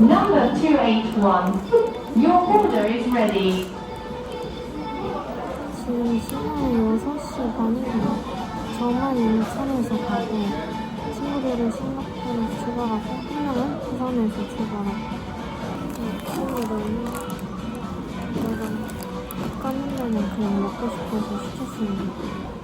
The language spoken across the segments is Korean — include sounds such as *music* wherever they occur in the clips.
Number 281. Your order is ready. 지금 시간이 6시 반이고 저만 인천에서 가고 친구들은 싱가포르에서 출발하고 한 명은 부산에서 출발하고 친구들은 내가 깐면은 그냥 먹고 싶어서 시켰습니다.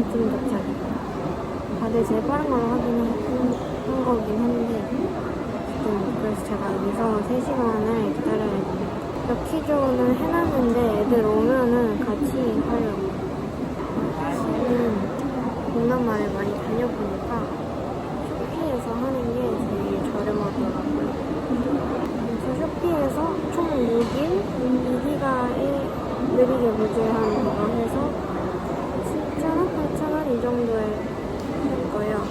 1시 반쯤 도착이고 다들 제일 빠른 걸로 확인한 한 거긴 한데 좀 그래서 제가 여기서 3시간을 기다려야 돼요. 럭키존을 해놨는데 애들 오면은 같이 하려고. 지금 동남아를 많이 다녀보니까 쇼피에서 하는 게 제일 저렴하더라고요. 그래서 쇼피에서 총 6일, 2기가에 느리게 무제한 그거 해서 7,000원, 8,000원 이 정도에 할 거예요.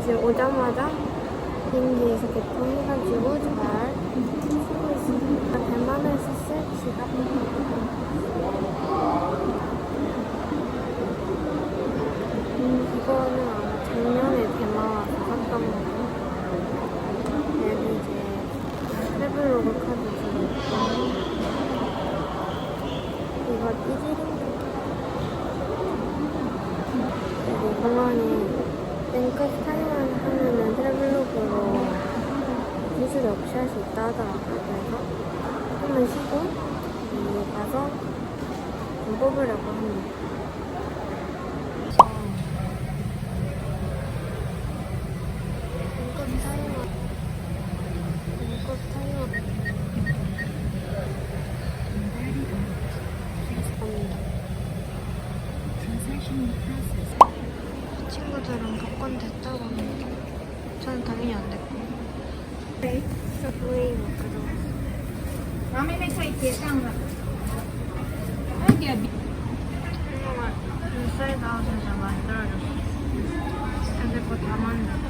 이제 오자마자 비행기에서 개통해가지고 잘 쓰고 있습니다. 대만에서 쓸 지갑. 음, 이거는 아마 작년에 대만 와서 샀던 거고 여기 이제 트래블로그 카드 들어있고 이거 띠지 링 여기 공항에 뱅크 타이완 하면은 트래블로그로 기술 없이 할 수 있다 하더라고요 그래서 한번 쉬고 여기 가서 좀 뽑으려고 합니다 근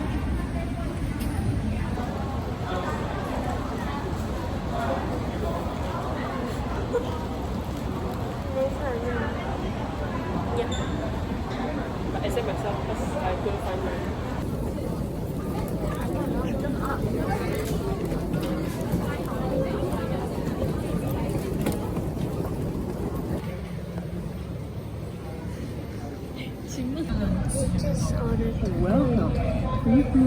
Please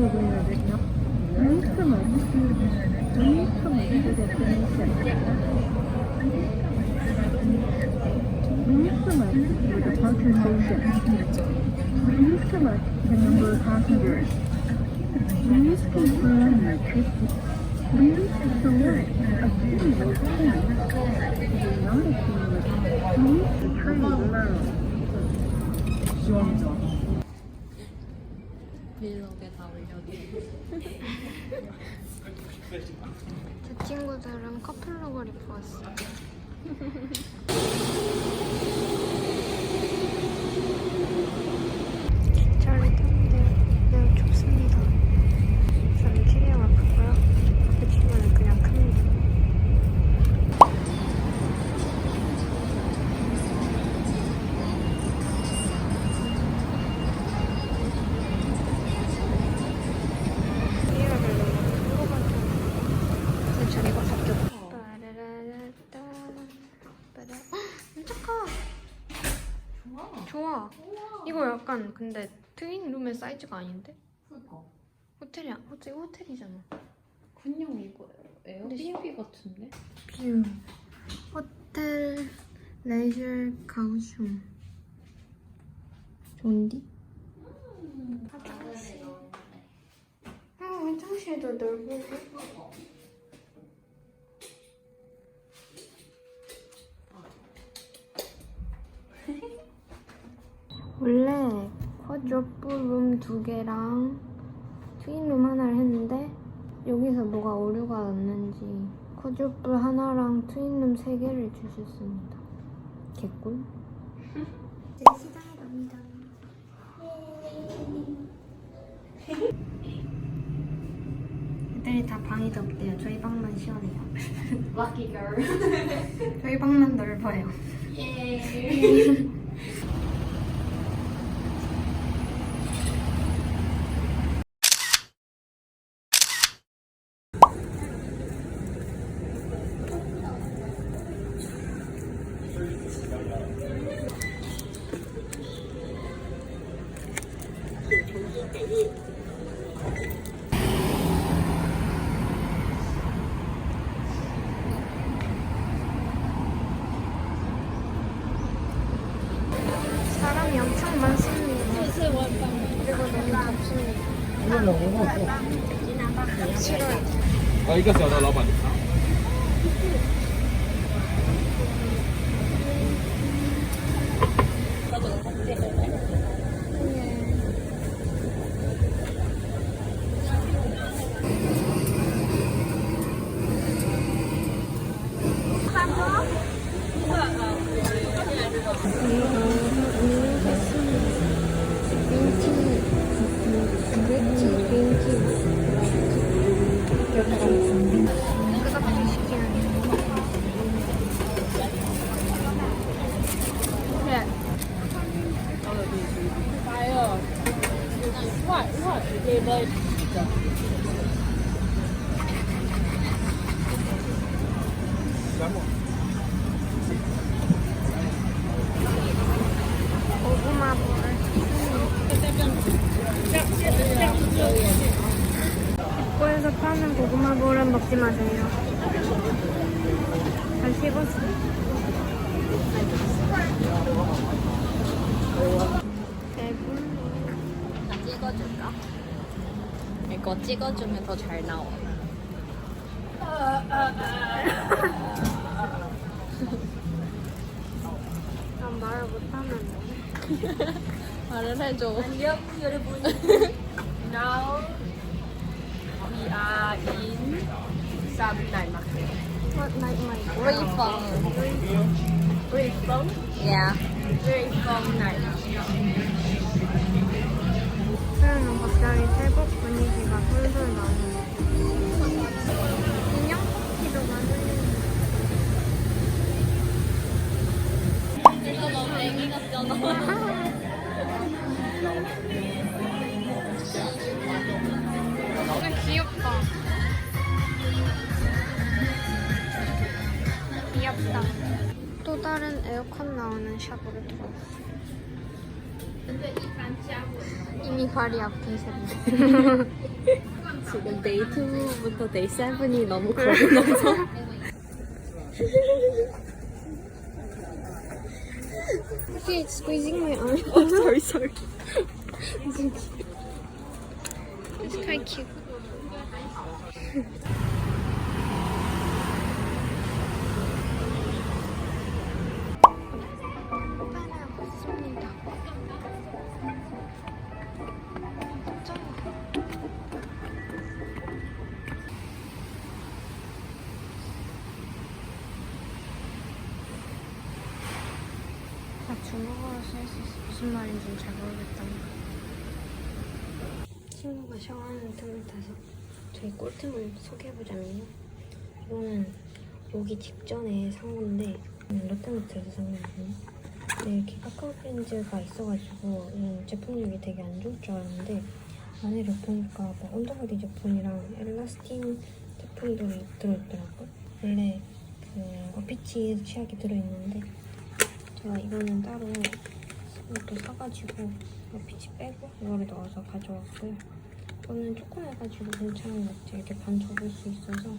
select the number of passengers. Please trip. Please select a suitable train. Not accumulate. 제 친구들은 커플룩을 입고 왔어요. *laughs* 좋아. 이거 약간 근데 트윈 룸의 사이즈가 아닌데? 그니까. 호텔이 호텔 호텔이잖아. 그냥 이거 에어비앤비 같은데? 뷰. 호텔 레이저 가오슝. 좋은디? 화장실. 아 화장실도 넓고. 원래 쿼드로프 룸 두 개랑 트윈룸 하나를 했는데 여기서 뭐가 오류가 났는지 쿼드로프 하나랑 트윈룸 세 개를 주셨습니다. 개꿀. 이제 시장에 갑니다. 애들이 다 방이 덥대요. 저희 방만 시원해요. Lucky girl. 저희 방만 넓어요. 사 *laughs* 一个小的老板。 파는 고구마 볼은 먹지 마세요. 잘 씹었어. 배불러. 찍어줄까? 이거 찍어주면 더 잘 나와. 난 말을 못하는데. *laughs* 말을 해줘. 안녕 여러분. *laughs* are in Sam Night Market. What night my Refund. Refund? Yeah. Refund night. 수요는 갑자기 태국 분위기가 솔솔 나오네. 인형 뽑기도 많으니. 에어컨 나오는 샵으로 들어왔어. 이미 발이 앞에 있었네. 지금 데이 2부터 데이 7이 너무 걸려서 Okay, it's squeezing my arm. oh, sorry sorry It's quite cute. 무슨 말인지 잘 모르겠다. 친구가 샤워하는 틈을 타서 저희 꿀템을 소개해보자면요. 이거는 오기 직전에 산 건데 음, 롯데마트에서 산 거거든요. 근데 이렇게 카카오 프렌즈가 있어가지고 음, 제품력이 되게 안 좋을 줄 알았는데 안에를 보니까 뭐 언더바디 제품이랑 엘라스틴 제품들이 들어있더라고요. 원래 그 어피치 치약이 들어있는데 제가 이거는 따로 이렇게 사가지고 빛이 빼고 이거를 넣어서 가져왔고요. 이거는 조금 해가지고 괜찮은 것 같아요. 이렇게 반 접을 수 있어서.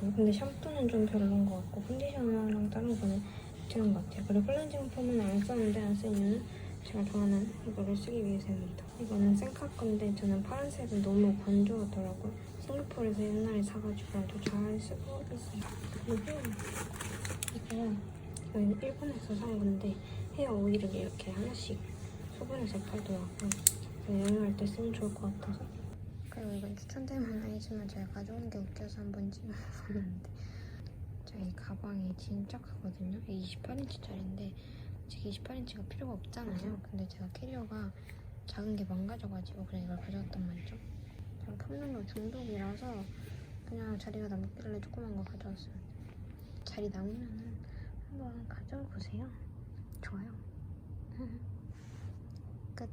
근데 샴푸는 좀 별로인 것 같고 컨디셔너랑 다른 거는 괜찮은 것 같아요. 그리고 클렌징 폼은 안 썼는데 안 쓴 이유는 제가 좋아하는 이거를 쓰기 위해서입니다. 이거는 생카 건데 저는 파란색은 너무 건조하더라고요. 싱가포르에서 옛날에 사가지고 아주 잘 쓰고 있어요. 그리고 이거 저희는 일본에서 산 건데 헤어 오일을 이렇게 하나씩 소분해서 팔더라고요. 여행할 때 쓰면 좋을 것 같아서. 그리고 이건 추천템은 아니지만 제가 가져온 게 웃겨서 한번 찍어봤는데 저희 가방이 진짜 크거든요. 28인치짜리인데 솔직히 28인치가 필요가 없잖아요. 근데 제가 캐리어가 작은 게 망가져가지고 그냥 이걸 가져왔단 말이죠. 제가 품는 거 중독이라서 그냥 자리가 남길래 조그만 거 가져왔어요. 자리 남으면은 한번 가져와 보세요. 좋아요. 끝.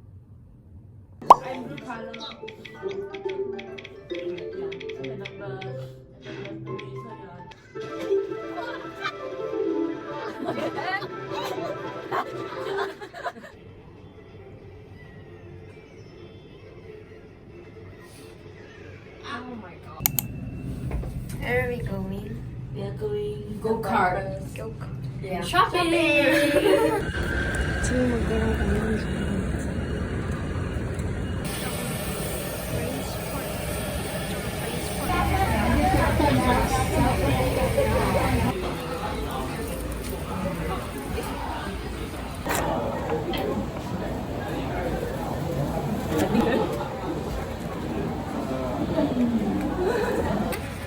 Where are we going? We are going go kart. Go kart. Yeah. Shopping. 친구들이랑 공연 중이지.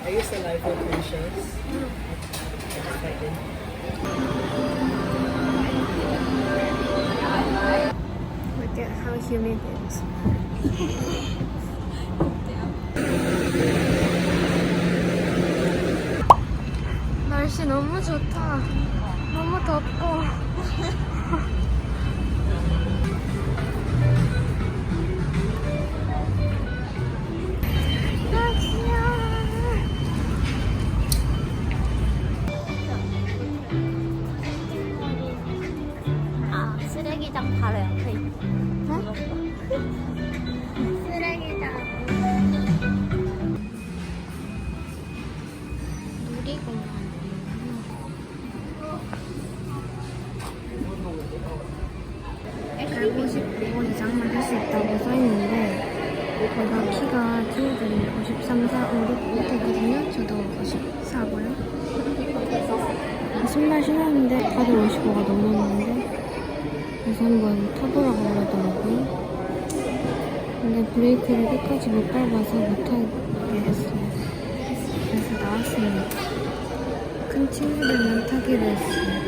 Are you saliva conscious? Look at how humid it is. 날씨 너무 좋다. 너무 덥고. 159 이상만 할 수 있다고 써있는데 제가 키가 친구들이 53, 4, 5, 6 이렇게거든요. 저도 54고요. 아, 신발 신었는데 다들 55가 넘었는데 그래서 한번 타보라고 하더라고요. 근데 브레이크를 끝까지 못 밟아서 못 타게 됐어요. 그래서 나왔습니다. 큰 친구들만 타기로 했어요.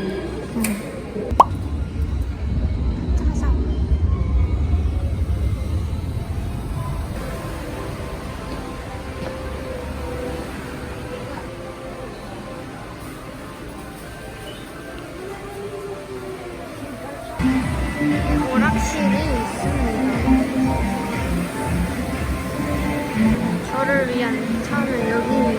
차는 여기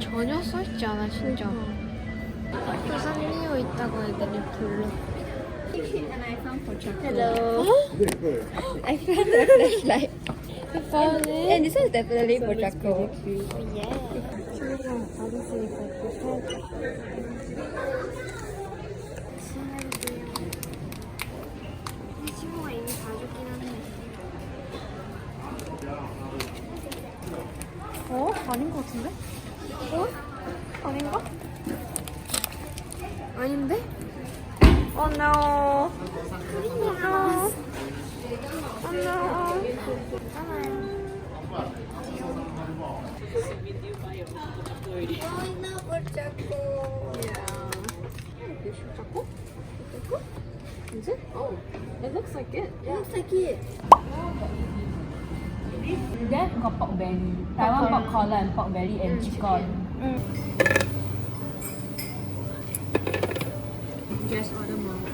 전혀 써있지 않아, 심지어. 부산리오 있다고 애들이 불러. Hello. I found the flashlight. And this is definitely for Draco. 또 사야지. 이 친구가 이미 봐줬긴 한데. 어? 아닌 것 같은데? 어? 아닌가? 아닌데? Oh no. Oh no. Oh no. 괜찮아요. There got pork belly. Taiwan pork collar and pork belly and chicken. Just order more.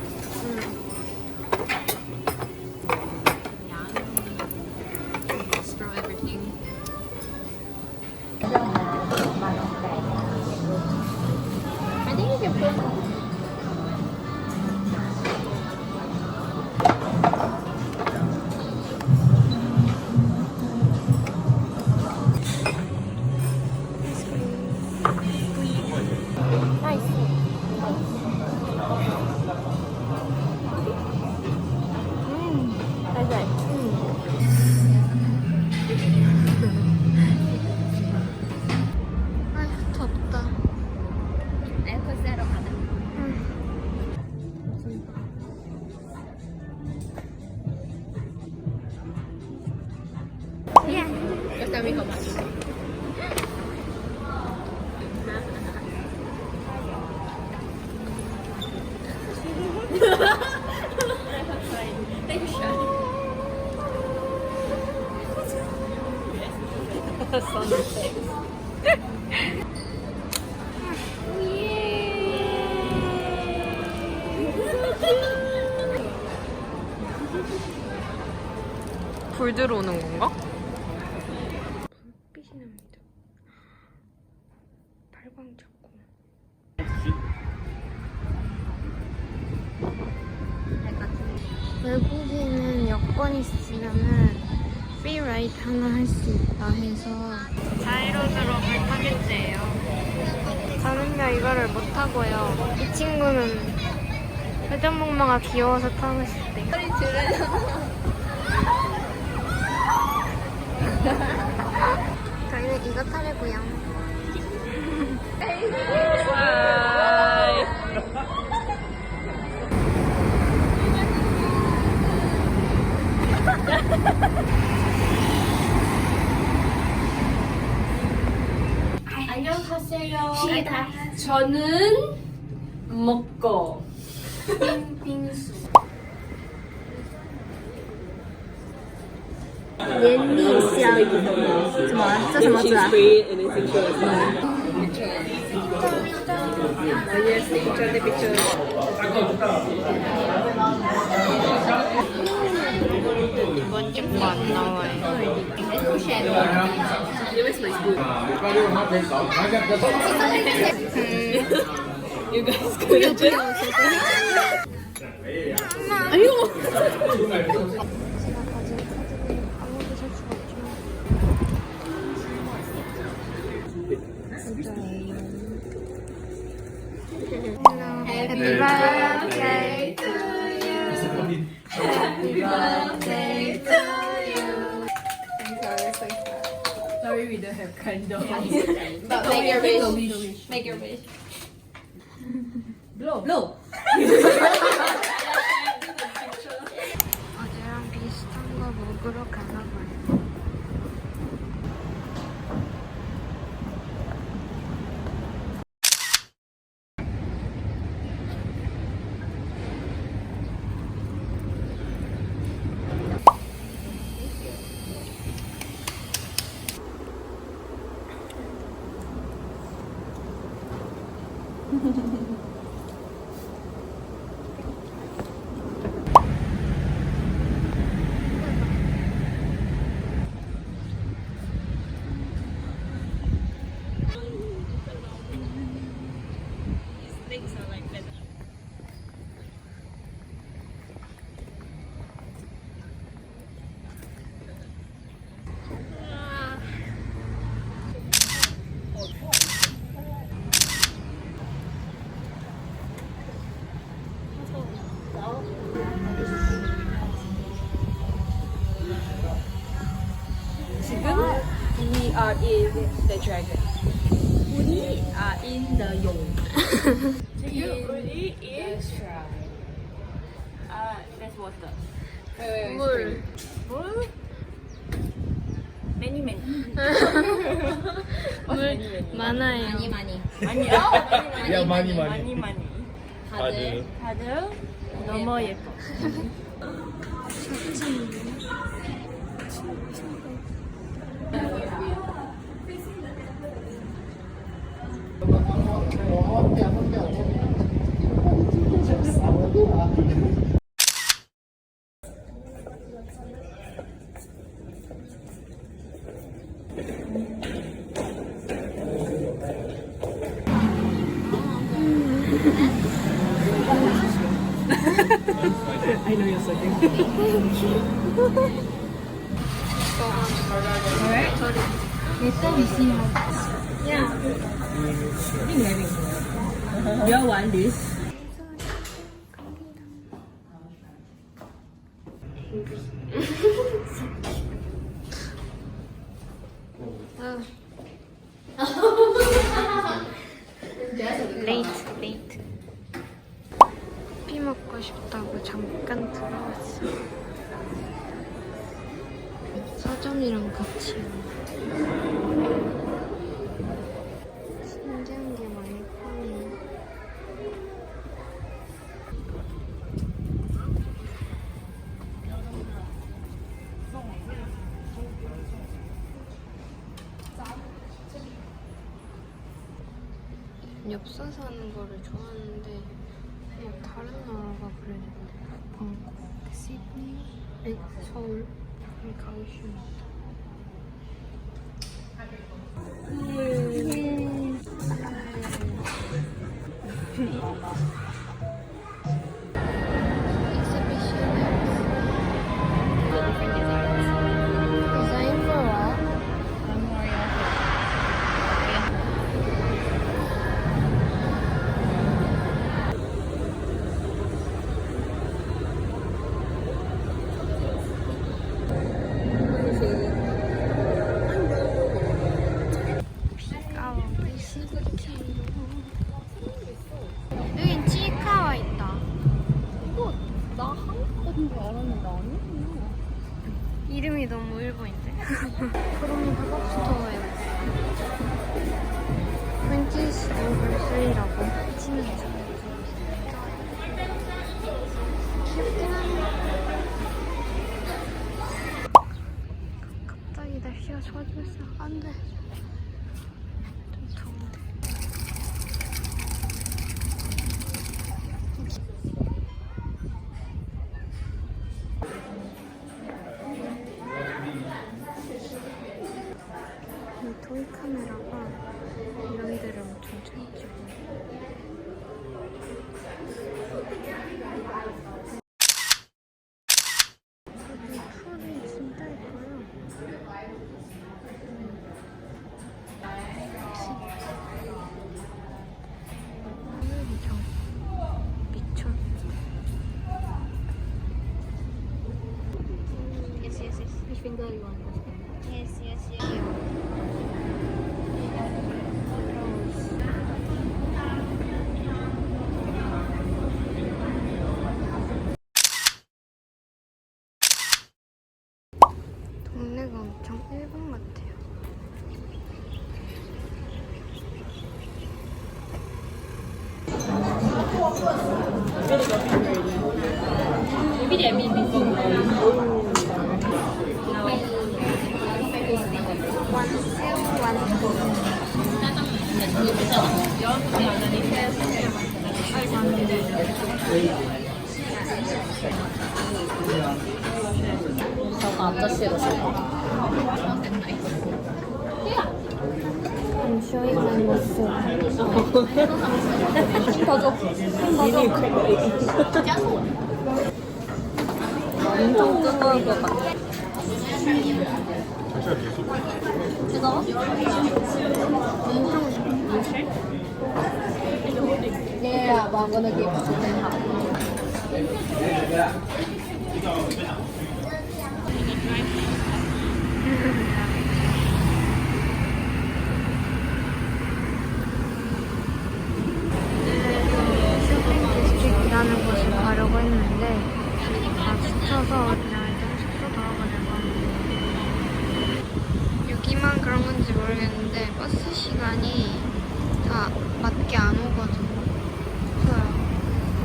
불 들어오는 건가? 빛이 납니다. 발광 잡고. 외국인은 여권 있으면은 프리 라이드 하나 할 수 있다 해서 자이로드로 불타겠대요. 저는요 이거를 못 타고요. 이 친구는 회전목마가 귀여워서 타고 싶대. 저희는 이거 타려고요. 저는 먹고 *laughs* 두 번째 거안 나와요. 제가 가진 카드를 birthday to you. Happy birthday to you. Sorry we don't have candle But make your wish. Make your wish. the dragon. Woody are in the yolk. in Woody is uh, that's water. Wait, wait, wait, 물. Many many. 물 많아요. 많이 많이. 많이. 야 많이 많이. 많이 많이. 다들 다들 너무 예뻐. Alright. Later we see how. Yeah. I think having. Do you want this? 서울 가오슝 음. 음. 갑자기 날씨가 좋아지면서 안돼. finger you yes yes yes. I'm showing my muscle. 엄청 뜨거울 것 같아. 뜨거워? Yeah, but I'm gonna give chicken half. 쇼핑 디스트릭트라는 곳을 가려고 했는데 다 지쳐서 그냥 일단 숙소 돌아가려고 합니다. 여기만 그런 건지 모르겠는데 버스 시간이 다 맞게 안 오거든요. 그래서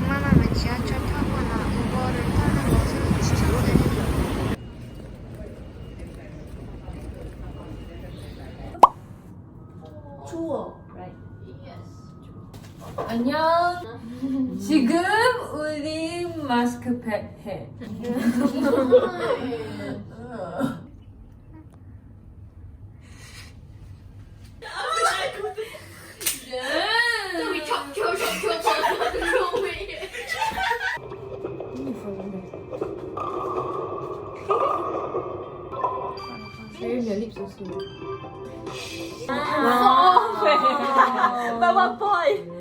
웬만하면 지하철 타거나 우버를 타는 것을 추천드립니다. 안녕. 지금 마스크팩 해. 제일 별립 소스. But what boy?